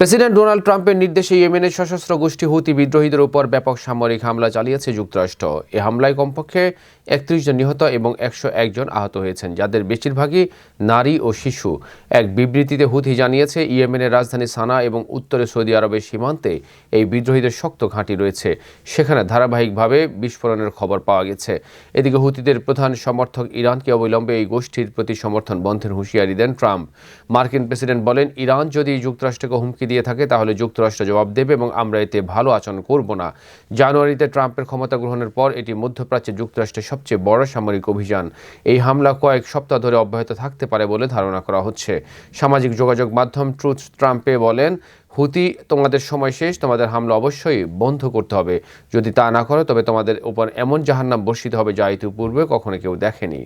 President Donald ট্রাম্পের নির্দেশে ইয়েমেনের সশস্ত্র গোষ্ঠী হুতি বিদ্রোহীদের উপর ব্যাপক সামরিক হামলা চালিয়েছে যুক্তরাষ্ট্র। এ হামলায় কমপক্ষে একত্রিশ জন নিহত এবং একশো একজন আহত হয়েছেন, যাদের বেশিরভাগই নারী ও শিশু। এক বিবৃতিতে হুথি জানিয়েছে, ইয়েমেনের রাজধানী সানা এবং উত্তরে সৌদি আরবের সীমান্তে এই বিদ্রোহীদের শক্ত ঘাঁটি রয়েছে। সেখানে ধারাবাহিকভাবে বিস্ফোরণের খবর পাওয়া গেছে। এদিকে হুতিদের প্রধান সমর্থক ইরানকে অবিলম্বে এই গোষ্ঠীর প্রতি সমর্থন বন্ধের হুঁশিয়ারি দেন ট্রাম্প। মার্কিন প্রেসিডেন্ট বলেন, ইরান যদি যুক্তরাষ্ট্রকে হুমকি দিয়ে থাকে, তাহলে যুক্তরাষ্ট্র জবাব দেবে এবং আমরা এতে ভালো আচরণ করব না। জানুয়ারিতে ট্রাম্পের ক্ষমতা গ্রহণের পর এটি মধ্যপ্রাচ্যে যুক্তরাষ্ট্রের সবচেয়ে বড় সামরিক অভিযান। এই হামলা কয়েক সপ্তাহ ধরে অব্যাহত থাকতে পারে বলে ধারণা করা হচ্ছে। সামাজিক যোগাযোগ মাধ্যম ট্রুথ ট্রাম্পে বলেন, হুতি, তোমাদের সময় শেষ, তোমাদের হামলা অবশ্যই বন্ধ করতে হবে। যদি তা না করো, তবে তোমাদের উপর এমন জাহান্নাম বর্ষিত হবে যা ইতিপূর্বে কখনো কেউ দেখেনি।